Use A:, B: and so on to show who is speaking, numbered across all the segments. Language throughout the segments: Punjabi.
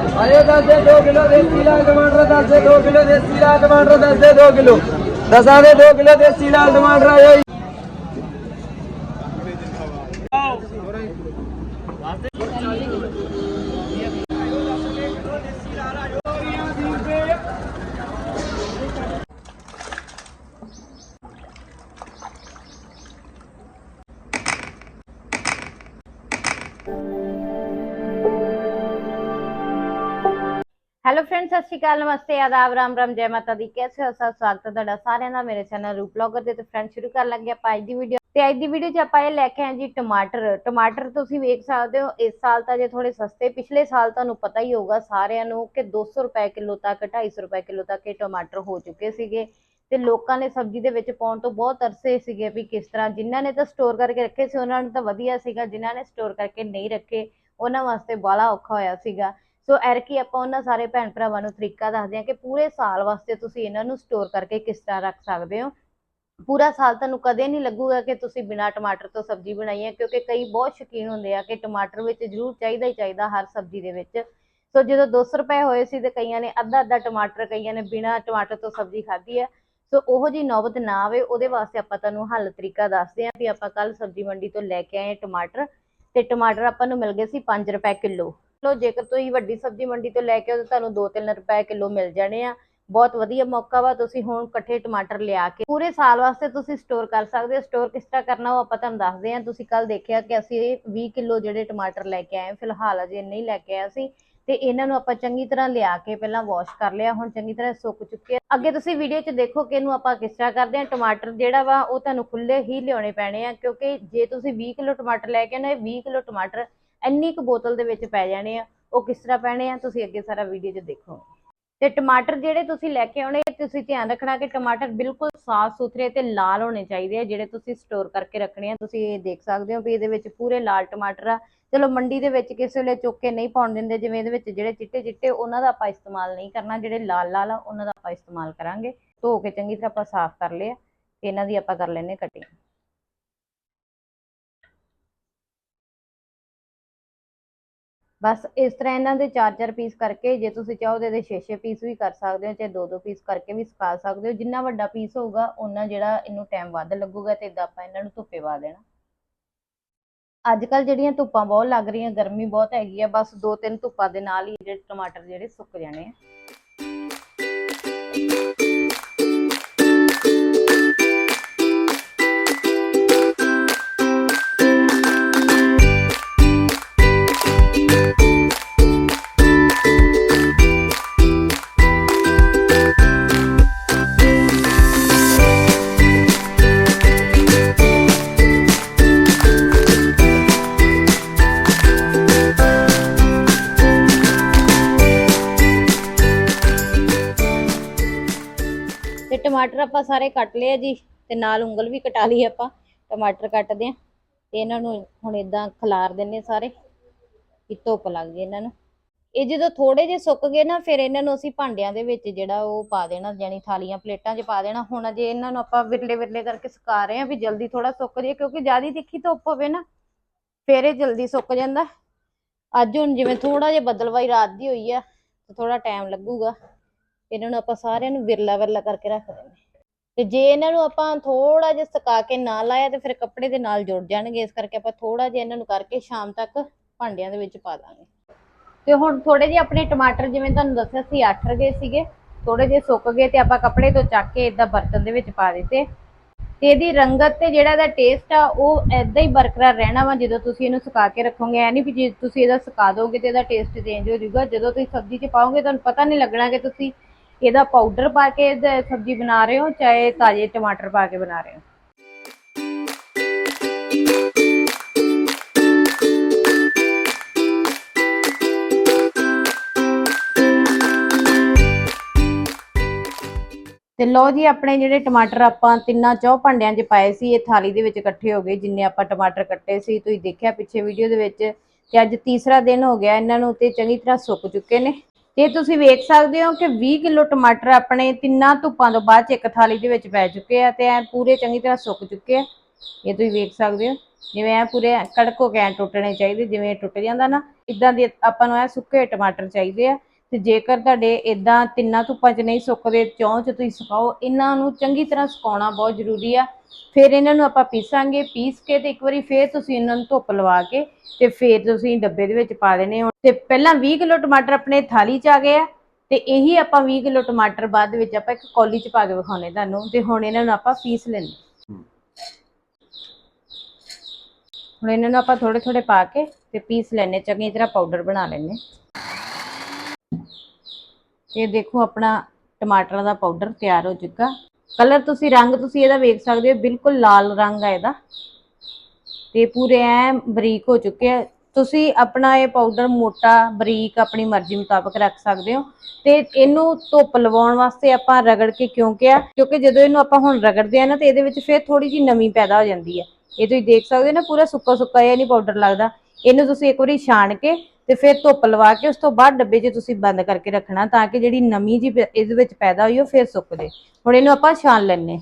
A: आयो दस से दो किलो देसी लाल टमाटर दस से दो किलो देसी लाल टमाटर दस से दो किलो दसा से दो किलो देसी लाल टमाटर
B: ਹੈਲੋ ਫਰੈਂਡ ਸਤਿ ਸ਼੍ਰੀ ਅਕਾਲ, ਨਮਸਤੇ, ਆਦਾਬ, ਰਾਮ ਰਾਮ, ਜੈ ਮਾਤਾ ਦੀ। ਕੈਸੇ ਹੋ ਸਭ? ਸਵਾਗਤ ਹੈ ਤੁਹਾਡਾ ਸਾਰਿਆਂ ਦਾ। ਮੇਰੇ ਚੈਨਲ ਰੂਪ ਬਲੌਗਰ ਤੇ ਫਰੈਂਡ ਸ਼ੁਰੂ ਕਰਨ ਲੱਗੇ ਆਪਾਂ ਅੱਜ ਦੀ ਵੀਡੀਓ ਤੇ ਅੱਜ ਦੀ ਵੀਡੀਓ 'ਚ ਆਪਾਂ ਇਹ ਲੈ ਕੇ ਆਏ ਜੀ ਟਮਾਟਰ। ਟਮਾਟਰ ਤੁਸੀਂ ਵੇਖ ਸਕਦੇ ਹੋ, ਇਸ ਸਾਲ ਤਾਂ ਜੇ ਥੋੜੇ ਸਸਤੇ, ਪਿਛਲੇ ਸਾਲ ਤੁਹਾਨੂੰ ਪਤਾ ਹੀ ਹੋਊਗਾ ਸਾਰਿਆਂ ਨੂੰ ਕਿ 200 ਰੁਪਏ ਕਿਲੋ ਤੱਕ 250 ਰੁਪਏ ਕਿਲੋ ਤੱਕ ਇਹ ਟਮਾਟਰ ਹੋ ਚੁੱਕੇ ਸੀਗੇ। ਤੇ ਲੋਕਾਂ ਨੇ ਸਬਜ਼ੀ ਦੇ ਵਿੱਚ ਪਾਉਣ ਤੋਂ ਬਹੁਤ ਅਰਸੇ ਸੀਗੇ ਵੀ ਕਿਸ ਤਰ੍ਹਾਂ ਜਿਨ੍ਹਾਂ ਨੇ ਤਾਂ ਸਟੋਰ ਕਰਕੇ ਰੱਖੇ ਸੀ, ਉਹਨਾਂ ਨੂੰ ਤਾਂ ਵਧੀਆ ਸੀਗਾ, ਜਿਨ੍ਹਾਂ ਨੇ ਸਟੋਰ ਕਰਕੇ ਨਹੀਂ ਰੱਖੇ, ਉਹਨਾਂ ਵਾਸਤੇ ਬਾਹਲਾ ਔਖਾ ਹੋਇਆ ਸੀਗਾ। ਸੋ ਐਰਕੀ ਆਪਾਂ ਉਹਨਾਂ ਸਾਰੇ ਭੈਣ ਭਰਾਵਾਂ ਨੂੰ ਤਰੀਕਾ ਦੱਸਦੇ ਹਾਂ ਕਿ ਪੂਰੇ ਸਾਲ ਵਾਸਤੇ ਤੁਸੀਂ ਇਹਨਾਂ ਨੂੰ ਸਟੋਰ ਕਰਕੇ ਕਿਸ ਤਰ੍ਹਾਂ ਰੱਖ ਸਕਦੇ ਹੋ। ਪੂਰਾ ਸਾਲ ਤੁਹਾਨੂੰ ਕਦੇ ਨਹੀਂ ਲੱਗੂਗਾ ਕਿ ਤੁਸੀਂ ਬਿਨਾਂ ਟਮਾਟਰ ਤੋਂ ਸਬਜ਼ੀ ਬਣਾਈ ਹੈ, ਕਿਉਂਕਿ ਕਈ ਬਹੁਤ ਸ਼ੌਕੀਨ ਹੁੰਦੇ ਆ ਕਿ ਟਮਾਟਰ ਵਿੱਚ ਜ਼ਰੂਰ ਚਾਹੀਦਾ ਹੀ ਚਾਹੀਦਾ ਹਰ ਸਬਜ਼ੀ ਦੇ ਵਿੱਚ। ਸੋ ਜਦੋਂ 200 ਰੁਪਏ ਹੋਏ ਸੀ ਤੇ ਕਈਆਂ ਨੇ ਅੱਧਾ ਅੱਧਾ ਟਮਾਟਰ, ਕਈਆਂ ਨੇ ਬਿਨਾਂ ਟਮਾਟਰ ਤੋਂ ਸਬਜ਼ੀ ਖਾਧੀ ਹੈ। ਸੋ ਉਹੋ ਜੀ ਨੌਬਤ ਨਾ ਆਵੇ, ਉਹਦੇ ਵਾਸਤੇ ਆਪਾਂ ਤੁਹਾਨੂੰ ਹੱਲ ਤਰੀਕਾ ਦੱਸਦੇ ਹਾਂ ਵੀ ਆਪਾਂ ਕੱਲ ਸਬਜ਼ੀ ਮੰਡੀ ਤੋਂ ਲੈ ਕੇ ਆਏ ਟਮਾਟਰ। ਤੇ ਟਮਾਟਰ ਆਪਾਂ ਨੂੰ ਮਿਲ ਗਏ ਸੀ 5 ਰੁਪਏ ਕਿਲੋ। ਲੋ ਜੇਕਰ ਤੁਸੀਂ ਵੱਡੀ ਸਬਜ਼ੀ ਮੰਡੀ ਤੋਂ ਲੈ ਕੇ ਆਓ ਤਾਂ ਤੁਹਾਨੂੰ 2-3 ਰੁਪਏ ਕਿਲੋ ਮਿਲ ਜਾਣੇ ਆ। ਬਹੁਤ ਵਧੀਆ ਮੌਕਾ ਵਾ, ਤੁਸੀਂ ਹੁਣ ਇਕੱਠੇ ਟਮਾਟਰ ਲਿਆ ਕੇ ਪੂਰੇ ਸਾਲ ਵਾਸਤੇ ਤੁਸੀਂ ਸਟੋਰ ਕਰ ਸਕਦੇ ਹੋ। ਸਟੋਰ ਕਿਸ ਤਰ੍ਹਾਂ ਕਰਨਾ ਉਹ ਆਪਾਂ ਤੁਹਾਨੂੰ ਦੱਸਦੇ ਹਾਂ। ਤੁਸੀਂ ਕੱਲ ਦੇਖਿਆ ਕਿ ਅਸੀਂ 20 ਕਿਲੋ ਜਿਹੜੇ ਟਮਾਟਰ ਲੈ ਕੇ ਆਏ ਫਿਲਹਾਲ ਅਜੇ ਨਹੀਂ ਲੈ ਕੇ ਆਏ ਅਸੀਂ। ਤੇ ਇਹਨਾਂ ਨੂੰ ਆਪਾਂ ਚੰਗੀ ਤਰ੍ਹਾਂ ਲਿਆ ਕੇ ਪਹਿਲਾਂ ਵਾਸ਼ ਕਰ ਲਿਆ, ਹੁਣ ਚੰਗੀ ਤਰ੍ਹਾਂ ਸੁੱਕ ਚੁੱਕੇ ਆ। ਅੱਗੇ ਤੁਸੀਂ ਵੀਡੀਓ 'ਚ ਦੇਖੋ ਕਿ ਇਹਨੂੰ ਆਪਾਂ ਕਿਸ ਤਰ੍ਹਾਂ ਕਰਦੇ ਹਾਂ। ਟਮਾਟਰ ਜਿਹੜਾ ਵਾ, ਉਹ ਤੁਹਾਨੂੰ ਖੁੱਲੇ ਹੀ ਲਿਆਉਣੇ ਪੈਣੇ ਆ, ਕਿਉਂਕਿ ਜੇ ਤੁਸੀਂ 20 ਕਿਲੋ ਟਮਾਟਰ ਲੈ ਕੇ ਆਏ 20 ਕਿਲੋ ਟਮਾਟਰ ਇੰਨੀ ਕੁ ਬੋਤਲ ਦੇ ਵਿੱਚ ਪੈ ਜਾਣੇ ਆ, ਉਹ ਕਿਸ ਤਰ੍ਹਾਂ ਪੈਣੇ ਆ, ਤੁਸੀਂ ਅੱਗੇ ਸਾਰਾ ਵੀਡੀਓ 'ਚ ਦੇਖੋ। ਤੇ ਟਮਾਟਰ ਜਿਹੜੇ ਤੁਸੀਂ ਲੈ ਕੇ ਆਉਣੇ, ਤੁਸੀਂ ਧਿਆਨ ਰੱਖਣਾ ਕਿ ਟਮਾਟਰ ਬਿਲਕੁਲ ਸਾਫ਼ ਸੁਥਰੇ ਤੇ ਲਾਲ ਹੋਣੇ ਚਾਹੀਦੇ ਆ, ਜਿਹੜੇ ਤੁਸੀਂ ਸਟੋਰ ਕਰਕੇ ਰੱਖਣੇ ਆ। ਤੁਸੀਂ ਇਹ ਦੇਖ ਸਕਦੇ ਹੋ ਵੀ ਇਹਦੇ ਵਿੱਚ ਪੂਰੇ ਲਾਲ ਟਮਾਟਰ ਆ। ਚਲੋ ਮੰਡੀ ਦੇ ਵਿੱਚ ਕਿਸੇ ਵੇਲੇ ਚੁੱਕ ਕੇ ਨਹੀਂ ਪਾਉਣ ਦਿੰਦੇ, ਜਿਵੇਂ ਇਹਦੇ ਵਿੱਚ ਜਿਹੜੇ ਚਿੱਟੇ ਚਿੱਟੇ, ਉਹਨਾਂ ਦਾ ਆਪਾਂ ਇਸਤੇਮਾਲ ਨਹੀਂ ਕਰਨਾ। ਜਿਹੜੇ ਲਾਲ ਲਾਲ ਆ, ਉਹਨਾਂ ਦਾ ਆਪਾਂ ਇਸਤੇਮਾਲ ਕਰਾਂਗੇ। ਧੋ ਕੇ ਚੰਗੀ ਤਰ੍ਹਾਂ ਆਪਾਂ ਸਾਫ਼ ਕਰ ਲਿਆ ਤੇ ਇਹਨਾਂ ਦੀ ਆਪਾਂ ਕਰ ਲੈਨੇ ਕਟਿੰਗ ਬਸ ਇਸ ਤਰ੍ਹਾਂ ਇਹਨਾਂ ਦੇ 4-4 ਪੀਸ ਕਰਕੇ ਜੇ ਤੁਸੀਂ ਚਾਹੋ ਤੇ ਇਹਦੇ 6-6 ਪੀਸ ਵੀ ਕਰ ਸਕਦੇ ਹੋ, ਚਾਹੇ 2-2 ਪੀਸ ਕਰਕੇ ਵੀ ਸੁਕਾ ਸਕਦੇ ਹੋ। ਜਿੰਨਾ ਵੱਡਾ ਪੀਸ ਹੋਊਗਾ ਉਹਨਾਂ ਜਿਹੜਾ ਇਹਨੂੰ ਟਾਈਮ ਵੱਧ ਲੱਗੂਗਾ ਤੇ ਇਦਾਂ ਆਪਾਂ ਇਹਨਾਂ ਨੂੰ ਧੁੱਪੇ ਪਾ ਦੇਣਾ। ਅੱਜ ਕੱਲ ਜਿਹੜੀਆਂ ਧੁੱਪਾਂ ਬਹੁਤ ਲੱਗ ਰਹੀਆਂ, ਗਰਮੀ ਬਹੁਤ ਹੈਗੀ ਆ, ਬਸ ਦੋ ਤਿੰਨ ਧੁੱਪਾਂ ਦੇ ਨਾਲ ਹੀ ਜਿਹੜੇ ਟਮਾਟਰ ਜਿਹੜੇ ਸੁੱਕ ਜਾਣੇ ਆ। ਟਮਾਟਰ ਆਪਾਂ ਸਾਰੇ ਕੱਟ ਲਏ ਆ ਜੀ, ਤੇ ਨਾਲ ਉਂਗਲ ਵੀ ਕਟਾ ਲਈ ਆਪਾਂ, ਟਮਾਟਰ ਕੱਟਦੇ ਆ। ਤੇ ਇਹਨਾਂ ਨੂੰ ਹੁਣ ਇਦਾਂ ਖਿਲਾਰ ਦਿੰਨੇ ਆ ਸਾਰੇ ਕਿ ਧੁੱਪ ਲੱਗ ਜੇ ਇਹਨਾਂ ਨੂੰ। ਇਹ ਜਦੋਂ ਥੋੜੇ ਜਿਹੇ ਸੁੱਕ ਗਏ ਨਾ, ਫਿਰ ਇਹਨਾਂ ਨੂੰ ਅਸੀਂ ਭਾਂਡਿਆਂ ਦੇ ਵਿੱਚ ਜਿਹੜਾ ਉਹ ਪਾ ਦੇਣਾ ਜਾਨੀ ਥਾਲੀਆਂ, ਪਲੇਟਾਂ 'ਚ ਪਾ ਦੇਣਾ। ਹੁਣ ਅਜੇ ਇਹਨਾਂ ਨੂੰ ਆਪਾਂ ਵਿਰਲੇ ਵਿਰਲੇ ਕਰਕੇ ਸੁਕਾ ਰਹੇ ਆ ਵੀ ਜਲਦੀ ਥੋੜਾ ਸੁੱਕ ਜੇ, ਕਿਉਂਕਿ ਜ਼ਿਆਦਾ ਤਿੱਖੀ ਧੁੱਪ ਹੋਵੇ ਨਾ, ਫਿਰ ਇਹ ਜਲਦੀ ਸੁੱਕ ਜਾਂਦਾ। ਅੱਜ ਹੁਣ ਜਿਵੇਂ ਥੋੜਾ ਜਿਹਾ ਬਦਲਵਾਈ ਰਾਤ ਦੀ ਹੋਈ ਆ, ਤੇ ਥੋੜਾ ਟਾਈਮ ਲੱਗੂਗਾ। ਇਹਨਾਂ ਨੂੰ ਆਪਾਂ ਸਾਰਿਆਂ ਨੂੰ ਵਿਰਲਾ ਵਿਰਲਾ ਕਰਕੇ ਰੱਖ ਦਿੰਦੇ ਤੇ ਜੇ ਇਹਨਾਂ ਨੂੰ ਆਪਾਂ ਥੋੜਾ ਜਿਹਾ ਸੁਕਾ ਕੇ ਨਾ ਲਾਇਆ ਤੇ ਫਿਰ ਕੱਪੜੇ ਦੇ ਨਾਲ ਜੁੜ ਜਾਣਗੇ, ਇਸ ਕਰਕੇ ਆਪਾਂ ਥੋੜਾ ਜਿਹਾ ਇਹਨਾਂ ਨੂੰ ਕਰਕੇ ਸ਼ਾਮ ਤੱਕ ਭਾਂਡਿਆਂ ਦੇ ਵਿੱਚ ਪਾ ਦਾਂਗੇ। ਤੇ ਹੁਣ ਥੋੜੇ ਜਿਹੇ ਆਪਣੇ ਟਮਾਟਰ ਜਿਵੇਂ ਤੁਹਾਨੂੰ ਦੱਸਿਆ ਸੀ 8 ਰਗੇ ਸੀਗੇ ਥੋੜੇ ਜਿਹੇ ਸੁੱਕ ਗਏ ਤੇ ਆਪਾਂ ਕੱਪੜੇ ਤੋਂ ਚੱਕ ਕੇ ਇਦਾਂ ਬਰਤਨ ਦੇ ਵਿੱਚ ਪਾ ਦਿੱਤੇ। ਤੇ ਇਹਦੀ ਰੰਗਤ ਤੇ ਜਿਹੜਾ ਇਹਦਾ ਟੇਸਟ ਆ, ਉਹ ਐਦਾਂ ਹੀ ਬਰਕਰਾਰ ਰਹਿਣਾ ਵਾ ਜਦੋਂ ਤੁਸੀਂ ਇਹਨੂੰ ਸੁਕਾ ਕੇ ਰੱਖੋਗੇ। ਐ ਨਹੀਂ ਵੀ ਜੇ ਤੁਸੀਂ ਇਹਦਾ ਸੁਕਾ ਦੋਗੇ ਤੇ ਇਹਦਾ ਟੇਸਟ ਚੇਂਜ ਹੋ ਜਾਊਗਾ। ਜਦੋਂ ਤੁਸੀਂ ਸਬਜ਼ੀ 'ਚ ਪਾਓਗੇ, ਤੁਹਾਨੂੰ ਪਤਾ ਨਹੀਂ ਲੱਗਣਾ ਕਿ ਤੁਸੀਂ ਇਹਦਾ ਪਾਊਡਰ ਪਾ ਕੇ ਸਬਜ਼ੀ ਬਣਾ ਰਹੇ ਹੋ, ਚਾਹੇ ਤਾਜ਼ੇ ਟਮਾਟਰ ਪਾ ਕੇ ਬਣਾ ਰਹੇ ਹੋ? ਤੇ ਲਓ ਜੀ, ਆਪਣੇ ਜਿਹੜੇ ਟਮਾਟਰ ਆਪਾਂ ਤਿੰਨਾਂ ਚੌ ਭਾਂਡਿਆਂ 'ਚ ਪਾਏ ਸੀ, ਇਹ ਥਾਲੀ ਦੇ ਵਿੱਚ ਇਕੱਠੇ ਹੋ ਗਏ, ਜਿੰਨੇ ਆਪਾਂ ਟਮਾਟਰ ਕੱਟੇ ਸੀ। ਤੁਸੀਂ ਦੇਖਿਆ ਪਿੱਛੇ ਵੀਡੀਓ ਦੇ ਵਿੱਚ ਤੇ ਅੱਜ ਤੀਸਰਾ ਦਿਨ ਹੋ ਗਿਆ, ਇਹਨਾਂ ਨੂੰ ਤੇ ਚੰਗੀ ਤਰ੍ਹਾਂ ਸੁੱਕ ਚੁੱਕੇ ਨੇ। ਤੇ ਤੁਸੀਂ ਵੇਖ ਸਕਦੇ ਹੋ ਕਿ 20 ਕਿਲੋ ਟਮਾਟਰ ਆਪਣੇ ਤਿੰਨਾਂ ਧੁੱਪਾਂ ਤੋਂ ਬਾਅਦ 'ਚ ਇੱਕ ਥਾਲੀ ਦੇ ਵਿੱਚ ਪੈ ਚੁੱਕੇ ਆ ਤੇ ਐ ਪੂਰੇ ਚੰਗੀ ਤਰ੍ਹਾਂ ਸੁੱਕ ਚੁੱਕੇ ਆ। ਇਹ ਤੁਸੀਂ ਵੇਖ ਸਕਦੇ ਹੋ। ਜਿਵੇਂ ਐ ਪੂਰੇ ਕੜਕੋ ਕੇ ਐਂ ਟੁੱਟਣੇ ਚਾਹੀਦੇ, ਜਿਵੇਂ ਇਹ ਟੁੱਟ ਜਾਂਦਾ ਨਾ, ਇਦਾਂ ਦੇ ਆਪਾਂ ਨੂੰ ਐ ਸੁੱਕੇ ਟਮਾਟਰ ਚਾਹੀਦੇ ਆ। ਤੇ ਜੇਕਰ ਤੁਹਾਡੇ ਇਦਾਂ ਤਿੰਨਾਂ ਧੁੱਪਾਂ 'ਚ ਨਹੀਂ ਸੁੱਕਦੇ ਚੌਂ 'ਚ ਤੁਸੀਂ ਸੁਕਾਓ ਇਹਨਾਂ ਨੂੰ ਚੰਗੀ ਤਰ੍ਹਾਂ ਸੁਕਾਉਣਾ ਬਹੁਤ ਜ਼ਰੂਰੀ ਆ। ਫਿਰ ਇਹਨਾਂ ਨੂੰ ਆਪਾਂ ਪੀਸਾਂਗੇ ਪੀਸ ਕੇ ਤੇ ਇੱਕ ਵਾਰੀ ਫੇਰ ਤੁਸੀਂ ਇਹਨਾਂ ਨੂੰ ਧੁੱਪ ਲਵਾ ਕੇ ਤੇ ਫੇਰ ਤੁਸੀਂ ਡੱਬੇ ਦੇ ਵਿੱਚ ਪਾ ਦੇਣੇ ਹੋਣ ਤੇ ਪਹਿਲਾਂ 20 ਕਿਲੋ ਟਮਾਟਰ ਆਪਣੇ ਥਾਲੀ 'ਚ ਆ ਗਏ ਆ ਤੇ ਇਹੀ ਆਪਾਂ 20 ਕਿਲੋ ਟਮਾਟਰ ਬਾਅਦ ਵਿੱਚ ਆਪਾਂ ਇੱਕ ਕੌਲੀ 'ਚ ਪਾ ਕੇ ਵਿਖਾਉਣੇ ਤੁਹਾਨੂੰ ਤੇ ਹੁਣ ਇਹਨਾਂ ਨੂੰ ਆਪਾਂ ਪੀਸ ਲੈਣੇ ਹੁਣ ਇਹਨਾਂ ਨੂੰ ਆਪਾਂ ਥੋੜੇ ਥੋੜੇ ਪਾ ਕੇ ਤੇ ਪੀਸ ਲੈਣੇ ਚੰਗੀ ਤਰ੍ਹਾਂ ਪਾਊਡਰ ਬਣਾ ਲੈਣੇ ਇਹ ਦੇਖੋ ਆਪਣਾ ਟਮਾਟਰਾਂ ਦਾ ਪਾਊਡਰ ਤਿਆਰ ਹੋ ਚੁੱਕਾ। ਕਲਰ ਤੁਸੀਂ ਰੰਗ ਤੁਸੀਂ ਇਹਦਾ ਵੇਖ ਸਕਦੇ ਹੋ, ਬਿਲਕੁਲ ਲਾਲ ਰੰਗ ਆ ਇਹਦਾ। ਤੇ ਪੂਰੇ ਐ ਬਰੀਕ ਹੋ ਚੁੱਕੇ ਆ। ਤੁਸੀਂ ਆਪਣਾ ਇਹ ਪਾਊਡਰ ਮੋਟਾ, ਬਰੀਕ ਆਪਣੀ ਮਰਜ਼ੀ ਮੁਤਾਬਕ ਰੱਖ ਸਕਦੇ ਹੋ। ਤੇ ਇਹਨੂੰ ਧੁੱਪ ਲਵਾਉਣ ਵਾਸਤੇ ਆਪਾਂ ਰਗੜ ਕੇ ਕਿਉਂ ਕਿਹਾ? ਕਿਉਂਕਿ ਜਦੋਂ ਇਹਨੂੰ ਆਪਾਂ ਹੁਣ ਰਗੜਦੇ ਆ ਨਾ, ਤੇ ਇਹਦੇ ਵਿੱਚ ਫਿਰ ਥੋੜੀ ਜਿਹੀ ਨਮੀ ਪੈਦਾ ਹੋ ਜਾਂਦੀ ਹੈ ਇਹ ਤੁਸੀਂ ਦੇਖ ਸਕਦੇ ਹੋ ਨਾ, ਪੂਰਾ ਸੁੱਕਾ ਸੁੱਕਾ ਇਹ ਨਹੀਂ ਪਾਊਡਰ ਲੱਗਦਾ। ਇਹਨੂੰ ਤੁਸੀਂ ਇੱਕ ਵਾਰੀ ਛਾਣ ਕੇ ਤੇ ਫਿਰ ਧੁੱਪ ਲਵਾ ਕੇ ਉਸ ਤੋਂ ਬਾਅਦ ਡੱਬੇ 'ਚ ਤੁਸੀਂ ਬੰਦ ਕਰਕੇ ਰੱਖਣਾ ਤਾਂ ਕਿ ਜਿਹੜੀ ਨਮੀ ਜੀ ਪ- ਇਹਦੇ ਵਿੱਚ ਪੈਦਾ ਹੋਈ ਉਹ ਫਿਰ ਸੁੱਕ ਜੇ। ਹੁਣ ਇਹਨੂੰ ਆਪਾਂ ਛਾਣ ਲੈਣੇ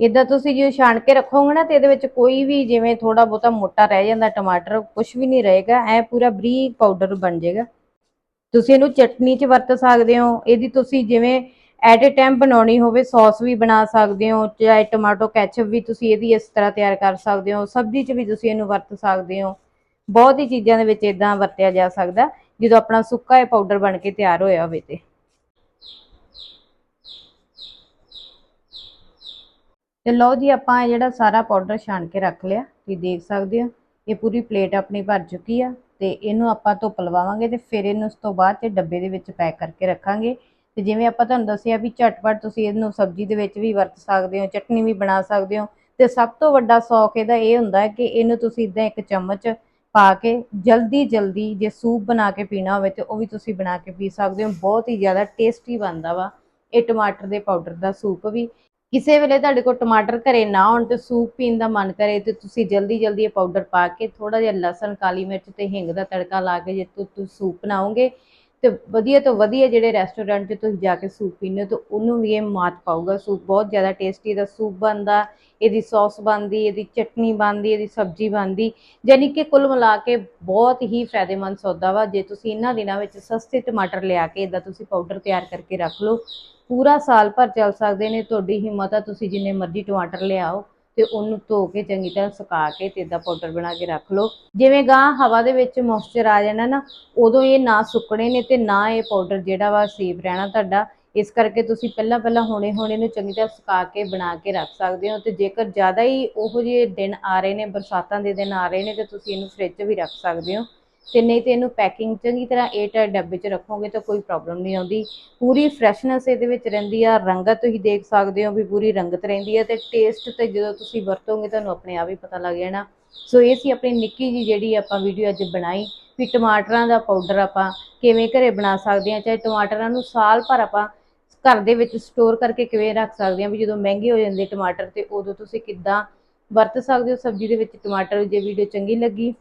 B: ਇਦਾਂ ਤੁਸੀਂ ਜੇ ਛਾਣ ਕੇ ਰੱਖੋਗੇ ਨਾ ਤੇ ਇਹਦੇ ਵਿੱਚ ਕੋਈ ਵੀ ਜਿਵੇਂ ਥੋੜਾ ਬਹੁਤਾ ਮੋਟਾ ਰਹਿ ਜਾਂਦਾ, ਟਮਾਟਰ ਕੁਝ ਵੀ ਨਹੀਂ ਰਹੇਗਾ, ਐ ਪੂਰਾ ਬਰੀਕ ਪਾਊਡਰ ਬਣ ਜਾਏਗਾ ਤੁਸੀਂ ਇਹਨੂੰ ਚਟਨੀ 'ਚ ਵਰਤ ਸਕਦੇ ਹੋ, ਇਹਦੀ ਤੁਸੀਂ ਜਿਵੇਂ ਐਟ ਅ ਟਾਈਮ ਬਣਾਉਣੀ ਹੋਵੇ ਸੌਸ ਵੀ ਬਣਾ ਸਕਦੇ ਹੋ, ਚਾਹੇ ਟਮਾਟੋ ਕੈਚਅਪ ਵੀ ਤੁਸੀਂ ਇਹਦੀ ਇਸ ਤਰ੍ਹਾਂ ਤਿਆਰ ਕਰ ਸਕਦੇ ਹੋ, ਸਬਜ਼ੀ 'ਚ ਵੀ ਤੁਸੀਂ ਇਹਨੂੰ ਵਰਤ ਸਕਦੇ ਹੋ। ਬਹੁਤ ਹੀ ਚੀਜ਼ਾਂ ਦੇ ਵਿੱਚ ਇਦਾਂ ਵਰਤਿਆ ਜਾ ਸਕਦਾ, ਜਦੋਂ ਆਪਣਾ ਸੁੱਕਾ ਇਹ ਪਾਊਡਰ ਬਣ ਕੇ ਤਿਆਰ ਹੋਇਆ ਹੋਵੇ ਤੇ। ਤੇ ਲਓ ਜੀ, ਆਪਾਂ ਇਹ ਜਿਹੜਾ ਸਾਰਾ ਪਾਊਡਰ ਛਾਣ ਕੇ ਰੱਖ ਲਿਆ, ਤੁਸੀਂ ਦੇਖ ਸਕਦੇ ਹੋ, ਇਹ ਪੂਰੀ ਪਲੇਟ ਆਪਣੀ ਭਰ ਚੁੱਕੀ ਆ, ਤੇ ਇਹਨੂੰ ਆਪਾਂ ਧੁੱਪ ਲਵਾਵਾਂਗੇ ਤੇ ਫਿਰ ਇਹਨੂੰ ਉਸ ਤੋਂ ਬਾਅਦ ਤੇ ਡੱਬੇ ਦੇ ਵਿੱਚ ਪੈਕ ਕਰਕੇ ਰੱਖਾਂਗੇ। ਤੇ ਜਿਵੇਂ ਆਪਾਂ ਤੁਹਾਨੂੰ ਦੱਸਿਆ ਵੀ ਝਟਪਟ ਤੁਸੀਂ ਇਹਨੂੰ ਸਬਜ਼ੀ ਦੇ ਵਿੱਚ ਵੀ ਵਰਤ ਸਕਦੇ ਹੋ, ਚਟਨੀ ਵੀ ਬਣਾ ਸਕਦੇ ਹੋ ਤੇ ਸਭ ਤੋਂ ਵੱਡਾ ਸੌਖ ਇਹਦਾ ਇਹ ਹੁੰਦਾ ਹੈ ਕਿ ਇਹਨੂੰ ਤੁਸੀਂ ਇਦਾਂ ਇੱਕ ਚਮਚ ਪਾ ਕੇ ਜਲਦੀ ਜਲਦੀ ਜੇ ਸੂਪ ਬਣਾ ਕੇ ਪੀਣਾ ਹੋਵੇ ਤੇ ਉਹ ਵੀ ਤੁਸੀਂ ਬਣਾ ਕੇ ਪੀ ਸਕਦੇ ਹੋ, ਬਹੁਤ ਹੀ ਜ਼ਿਆਦਾ ਟੇਸਟੀ ਬਣਦਾ ਵਾ ਇਹ ਟਮਾਟਰ ਦੇ ਪਾਊਡਰ ਦਾ ਸੂਪ ਵੀ। ਕਿਸੇ ਵੇਲੇ ਤੁਹਾਡੇ ਕੋਲ ਟਮਾਟਰ ਘਰੇ ਨਾ ਹੋਣ ਤੇ ਸੂਪ ਪੀਣ ਦਾ ਮਨ ਕਰੇ ਤੇ ਤੁਸੀਂ ਜਲਦੀ ਜਲਦੀ ਇਹ ਪਾਊਡਰ ਪਾ ਕੇ ਥੋੜਾ ਜਿਹਾ ਲਸਣ, ਕਾਲੀ ਮਿਰਚ ਤੇ ਹਿੰਗ ਦਾ ਤੜਕਾ ਲਾ ਕੇ ਜੇ ਤੁ- ਤੁਸੀਂ ਸੂਪ ਬਣਾਓਗੇ ਤੇ ਵਧੀਆ ਤੋਂ ਵਧੀਆ ਜਿਹੜੇ ਰੈਸਟੋਰੈਂਟ 'ਚ ਤੁਸੀਂ ਜਾ ਕੇ ਸੂਪ ਪੀਂਦੇ ਹੋ, ਤਾਂ ਉਹਨੂੰ ਵੀ ਇਹ ਮਾਤ ਪਾਊਗਾ ਸੂਪ ਬਹੁਤ ਜ਼ਿਆਦਾ ਟੇਸਟੀ ਦਾ ਸੂਪ ਬਣਦਾ, ਇਹਦੀ ਸੌਸ ਬਣਦੀ, ਇਹਦੀ ਚਟਨੀ ਬਣਦੀ, ਇਹਦੀ ਸਬਜ਼ੀ ਬਣਦੀ ਯਾਨੀ ਕਿ ਕੁੱਲ ਮਿਲਾ ਕੇ ਬਹੁਤ ਹੀ ਫਾਇਦੇਮੰਦ ਸੌਦਾ ਵਾ, ਜੇ ਤੁਸੀਂ ਇਹਨਾਂ ਦਿਨਾਂ ਵਿੱਚ ਸਸਤੇ ਟਮਾਟਰ ਲਿਆ ਕੇ ਇਹਦਾ ਤੁਸੀਂ ਪਾਊਡਰ ਤਿਆਰ ਕਰਕੇ ਰੱਖ ਲਓ, ਪੂਰਾ ਸਾਲ ਭਰ ਚੱਲ ਸਕਦੇ ਨੇ, ਤੁਹਾਡੀ ਹਿੰਮਤ ਆ ਤੁਸੀਂ ਜਿੰਨੇ ਮਰਜ਼ੀ ਟਮਾਟਰ ਲਿਆਓ। ਤੇ ਉਹਨੂੰ ਧੋ ਕੇ ਚੰਗੀ ਤਰ੍ਹਾਂ ਸੁਕਾ ਕੇ ਤੇ ਇਦਾਂ ਪਾਊਡਰ ਬਣਾ ਕੇ ਰੱਖ ਲਓ। ਜਿਵੇਂ ਗਾਂ ਹਵਾ ਦੇ ਵਿੱਚ ਮੋਇਸਚਰ ਆ ਜਾਣਾ ਨਾ, ਉਦੋਂ ਇਹ ਨਾ ਸੁੱਕਣੇ ਨੇ ਤੇ ਨਾ ਇਹ ਪਾਊਡਰ ਜਿਹੜਾ ਵਾ ਸੇਫ ਰਹਿਣਾ ਤੁਹਾਡਾ। ਇਸ ਕਰਕੇ ਤੁਸੀਂ ਪਹਿਲਾਂ ਪਹਿਲਾਂ ਹੁਣੇ ਹੁਣੇ ਨੂੰ ਚੰਗੀ ਤਰ੍ਹਾਂ ਸੁਕਾ ਕੇ ਬਣਾ ਕੇ ਰੱਖ ਸਕਦੇ ਹੋ ਤੇ ਜੇਕਰ ਜ਼ਿਆਦਾ ਹੀ ਉਹੋ ਜਿਹੇ ਦਿਨ ਆ ਰਹੇ ਨੇ, ਬਰਸਾਤਾਂ ਦੇ ਦਿਨ ਆ ਰਹੇ ਨੇ ਤੇ ਤੁਸੀਂ ਇਹਨੂੰ ਫ੍ਰਿਜ 'ਚ ਵੀ ਰੱਖ ਸਕਦੇ ਹੋ। ਤੇ ਨਹੀਂ ਤੇ ਇਹਨੂੰ ਪੈਕਿੰਗ ਚੰਗੀ ਤਰ੍ਹਾਂ ਏਟਰ ਡੱਬੇ 'ਚ ਰੱਖੋਗੇ ਤਾਂ ਕੋਈ ਪ੍ਰੋਬਲਮ ਨਹੀਂ ਆਉਂਦੀ। ਪੂਰੀ ਫਰੈਸ਼ਨੈਸ ਇਹਦੇ ਵਿੱਚ ਰਹਿੰਦੀ ਆ, ਰੰਗਤ ਤੁਸੀਂ ਦੇਖ ਸਕਦੇ ਹੋ ਵੀ ਪੂਰੀ ਰੰਗਤ ਰਹਿੰਦੀ ਆ ਤੇ ਟੇਸਟ ਤੇ ਜਦੋਂ ਤੁਸੀਂ ਵਰਤੋਗੇ ਤੁਹਾਨੂੰ ਆਪਣੇ ਆਪ ਹੀ ਪਤਾ ਲੱਗ ਜਾਣਾ। ਸੋ ਇਹ ਸੀ ਆਪਣੀ ਨਿੱਕੀ ਜੀ ਜਿਹੜੀ ਆਪਾਂ ਵੀਡੀਓ ਅੱਜ ਬਣਾਈ ਵੀ ਟਮਾਟਰਾਂ ਦਾ ਪਾਊਡਰ ਆਪਾਂ ਕਿਵੇਂ ਘਰੇ ਬਣਾ ਸਕਦੇ ਹਾਂ, ਚਾਹੇ ਟਮਾਟਰਾਂ ਨੂੰ ਸਾਲ ਭਰ ਆਪਾਂ ਘਰ ਦੇ ਵਿੱਚ ਸਟੋਰ ਕਰਕੇ ਕਿਵੇਂ ਰੱਖ ਸਕਦੇ ਹਾਂ ਵੀ ਜਦੋਂ ਮਹਿੰਗੇ ਹੋ ਜਾਂਦੇ ਟਮਾਟਰ ਤੇ ਉਦੋਂ ਤੁਸੀਂ ਕਿੱਦਾਂ ਵਰਤ ਸਕਦੇ ਹੋ। ਸਬਜ਼ੀ ਦੇ ਵਿੱਚ ਟਮਾਟਰ ਜੇ ਵੀਡੀਓ ਚੰਗੀ ਲੱਗੀ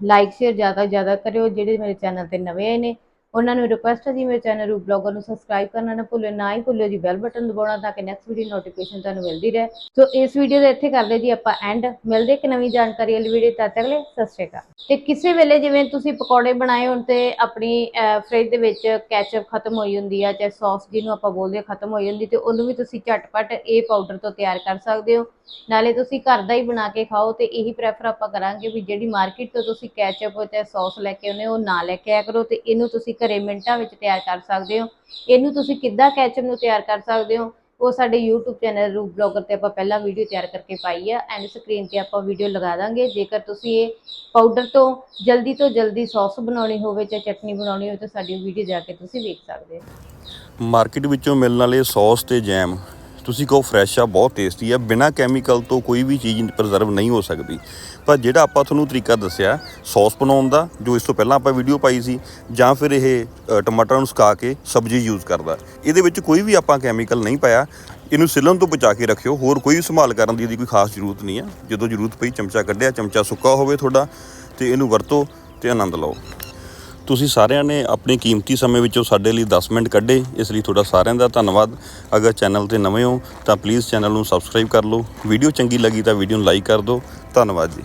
B: ਲਾਈਕ ਸ਼ੇਅਰ ਜ਼ਿਆਦਾ ਤੋਂ ਜ਼ਿਆਦਾ ਕਰਿਓ, ਜਿਹੜੇ ਮੇਰੇ ਚੈਨਲ ਤੇ ਨਵੇਂ ਆਏ ਨੇ। ਉਹਨਾਂ ਨੂੰ ਰਿਕੁਐਸਟ ਹੈ ਜੀ ਮੇਰੇ ਚੈਨਲ ਰੂਪ ਬਲੌਗਰ ਨੂੰ ਸਬਸਕ੍ਰਾਈਬ ਕਰਨਾ ਨਾ ਭੁੱਲਿਓ ਨਾ ਹੀ ਭੁੱਲਿਓ ਜੀ ਬੈਲ ਬਟਨ ਦਬਾਉਣਾ ਤਾਂ ਕਿ ਨੈਕਸਟ ਵੀਡੀਓ ਨੋਟੀਫਿਕੇਸ਼ਨ ਤੁਹਾਨੂੰ ਮਿਲਦੀ ਰਹੇ। ਸੋ ਇਸ ਵੀਡੀਓ ਦੇ ਇੱਥੇ ਕਰਦੇ ਜੀ ਆਪਾਂ ਐਂਡ ਮਿਲਦੇ ਇੱਕ ਨਵੀਂ ਜਾਣਕਾਰੀ ਵਾਲੀ ਵੀਡੀਓ ਤਦ ਤੱਕ ਲਈ, ਸਤਿ ਸ਼੍ਰੀ ਅਕਾਲ। ਤੇ ਕਿਸੇ ਵੇਲੇ ਜਿਵੇਂ ਤੁਸੀਂ ਪਕੌੜੇ ਬਣਾਏ ਹੋਣ ਤੇ ਆਪਣੀ ਫ੍ਰਿਜ ਦੇ ਵਿੱਚ ਕੈਚਅਪ ਖਤਮ ਹੋਈ ਹੁੰਦੀ ਆ, ਚਾਹੇ ਸੌਸ ਜਿਹਨੂੰ ਆਪਾਂ ਬੋਲਦੇ ਆ, ਖਤਮ ਹੋਈ ਹੁੰਦੀ ਤੇ ਉਹਨੂੰ ਵੀ ਤੁਸੀਂ ਝਟਪਟ ਇਹ ਪਾਊਡਰ ਤੋਂ ਤਿਆਰ ਕਰ ਸਕਦੇ ਹੋ। ਨਾਲੇ ਤੁਸੀਂ ਘਰ ਦਾ ਹੀ ਬਣਾ ਕੇ ਖਾਓ ਤੇ ਇਹੀ ਪ੍ਰੈਫਰ ਆਪਾਂ ਕਰਾਂਗੇ ਵੀ ਜਿਹੜੀ ਮਾਰਕੀਟ ਤੋਂ ਤੁਸੀਂ ਕੈਚਅਪ ਤੇ ਸੌਸ ਲੈ ਕੇ ਆਉਂਦੇ ਉਹ ਨਾ ਲੈ ਕੇ ਆਇਆ ਕਰੋ ਤੇ ਇਹਨੂੰ ਤੁਸੀਂ ਘਰੇ ਮਿੰਟਾਂ ਵਿੱਚ ਤਿਆਰ ਕਰ ਸਕਦੇ ਹੋ। ਇਹਨੂੰ ਤੁਸੀਂ ਕਿੱਦਾਂ ਕੈਚਅਪ ਨੂੰ ਤਿਆਰ ਕਰ ਸਕਦੇ ਹੋ, ਉਹ ਸਾਡੇ YouTube ਚੈਨਲ ਰੂਪ ਬਲੌਗਰ ਤੇ ਆਪਾਂ ਪਹਿਲਾਂ ਵੀਡੀਓ ਤਿਆਰ ਕਰਕੇ ਪਾਈ ਆ ਐਂਡ ਸਕਰੀਨ ਤੇ ਆਪਾਂ ਵੀਡੀਓ ਲਗਾ ਦਾਂਗੇ। ਜੇਕਰ ਤੁਸੀਂ ਇਹ ਪਾਊਡਰ ਤੋਂ ਜਲਦੀ ਤੋਂ ਜਲਦੀ ਸੌਸ ਬਣਾਉਣੀ ਹੋਵੇ ਜਾਂ ਚਟਨੀ ਬਣਾਉਣੀ ਹੋਵੇ ਤਾਂ ਸਾਡੀ ਵੀਡੀਓ ਜਾ ਕੇ ਤੁਸੀਂ ਵੇਖ ਸਕਦੇ ਹੋ।
C: ਮਾਰਕੀਟ ਵਿੱਚੋਂ ਮਿਲਣ ਵਾਲੇ ਸੌਸ ਤੇ ਜੈਮ ਤੁਸੀਂ ਕਹੋ ਫਰੈਸ਼ ਆ ਬਹੁਤ ਟੇਸਟੀ ਆ ਬਿਨਾ ਕੈਮੀਕਲ ਤੋਂ ਕੋਈ ਵੀ ਚੀਜ਼ ਪ੍ਰੀਜ਼ਰਵ ਨਹੀਂ ਹੋ ਸਕਦੀ। ਪਰ ਜਿਹੜਾ ਆਪਾਂ ਤੁਹਾਨੂੰ ਤਰੀਕਾ ਦੱਸਿਆ ਸੌਸ ਬਣਾਉਣ ਦਾ ਜੋ ਇਸ ਤੋਂ ਪਹਿਲਾਂ ਆਪਾਂ ਵੀਡੀਓ ਪਾਈ ਸੀ ਜਾਂ ਫਿਰ ਇਹ ਅ, ਟਮਾਟਰਾਂ ਨੂੰ ਸੁਕਾ ਕੇ ਸਬਜ਼ੀ ਯੂਜ਼ ਕਰਦਾ। ਇਹਦੇ ਵਿੱਚ ਕੋਈ ਵੀ ਆਪਾਂ ਕੈਮੀਕਲ ਨਹੀਂ ਪਾਇਆ ਇਹਨੂੰ ਸਿਲਣ ਤੋਂ ਬਚਾ ਕੇ ਰੱਖਿਓ ਹੋਰ ਕੋਈ ਸੰਭਾਲ ਕਰਨ ਦੀ ਇਹਦੀ ਕੋਈ ਖਾਸ ਜ਼ਰੂਰਤ ਨਹੀਂ ਆ। ਜਦੋਂ ਜ਼ਰੂਰਤ ਪਈ ਚਮਚਾ ਕੱਢਿਆ ਚਮਚਾ ਸੁੱਕਾ ਹੋਵੇ ਤੁਹਾਡਾ ਤੇ ਇਹਨੂੰ ਵਰਤੋ ਤੇ ਆਨੰਦ ਲਓ। ਤੁਸੀਂ ਸਾਰਿਆਂ ਨੇ ਆਪਣੇ ਕੀਮਤੀ ਸਮੇਂ ਵਿੱਚੋਂ ਸਾਡੇ ਲਈ 10 ਮਿੰਟ ਕੱਢੇ, ਇਸ ਲਈ ਤੁਹਾਡਾ ਸਾਰਿਆਂ ਦਾ ਧੰਨਵਾਦ। ਅਗਰ ਚੈਨਲ ਤੇ ਨਵੇਂ ਹੋ, ਤਾਂ ਪਲੀਜ਼ ਚੈਨਲ ਨੂੰ ਸਬਸਕ੍ਰਾਈਬ ਕਰ ਲਓ। ਵੀਡੀਓ ਚੰਗੀ ਲੱਗੀ ਤਾਂ ਵੀਡੀਓ ਨੂੰ ਲਾਈਕ ਕਰ ਦਿਓ। ਧੰਨਵਾਦ ਜੀ।